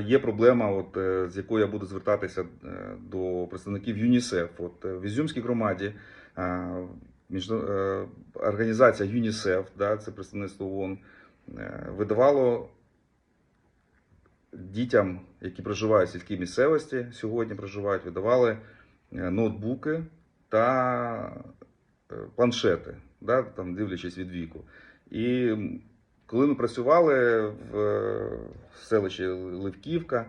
Є проблема, от, е, з якою я буду звертатися е, до представників ЮНІСЕФ. От, е, в Ізюмській громаді е, організація ЮНІСЕФ, да, це представництво ООН, видавало дітям, які проживають в сільській місцевості, сьогодні проживають, видавали ноутбуки та планшети, да, там, дивлячись від віку. І коли ми працювали в, е, селищі Ливківка,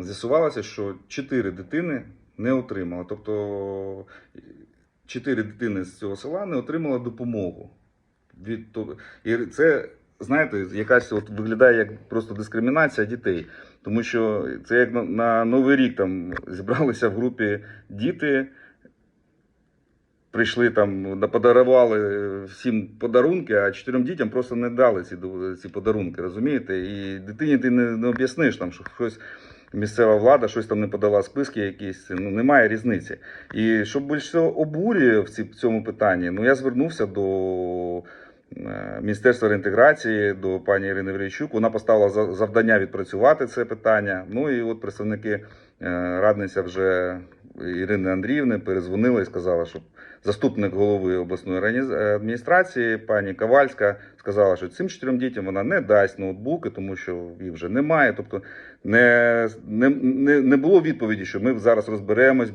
з'ясувалося, що чотири дитини не отримали. Тобто чотири дитини з цього села не отримали допомогу. Від І це, знаєте, якась от виглядає як просто дискримінація дітей. Тому що це як на Новий рік там зібралися в групі діти, прийшли там, да- подарували всім подарунки, а чотирьом дітям просто не дали ці, ці подарунки, розумієте? І дитині ти не, не об'ясниш, там, що щось місцева влада щось там не подала списки якісь, ну немає різниці. І що більше обурює в цьому питанні, ну я звернувся до е, Міністерства реінтеграції, до пані Ірини Вірійчук. Вона поставила за- завдання відпрацювати це питання. Ну і от представники е, радниця вже Ірини Андріївни перезвонила і сказала, що заступник голови обласної е, адміністрації пані Ковальська сказала, що цим чотирьом дітям вона не дасть ноутбуки, тому що їх вже немає. Тобто не, не, не, не було відповіді, що ми зараз розберемось,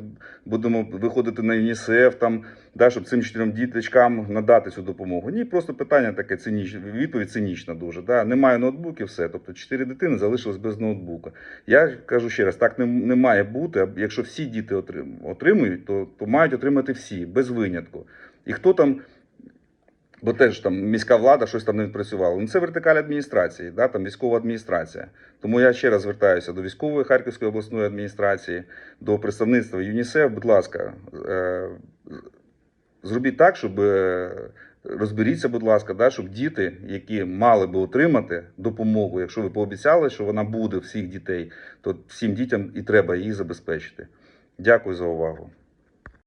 будемо виходити на ЮНІСЕФ, там, да, щоб цим чотирьом діточкам надати цю допомогу. Ні, просто питання таке цинічне, відповідь цинічна дуже. Да. Немає ноутбуків, все. Тобто чотири дитини залишились без ноутбука. Я кажу ще раз, так не, не має бути. Якщо всі діти отримують, то, то мають отримати всі, без винятку. І хто там. Бо теж там міська влада щось там не відпрацювала. Ну це вертикаль адміністрації, да, там військова адміністрація. Тому я ще раз звертаюся до військової Харківської обласної адміністрації, до представництва ЮНІСЕФ. Будь ласка, е, зробіть так, щоб е, розберіться, будь ласка, да, щоб діти, які мали би отримати допомогу, якщо ви пообіцяли, що вона буде всіх дітей, то всім дітям і треба її забезпечити. Дякую за увагу.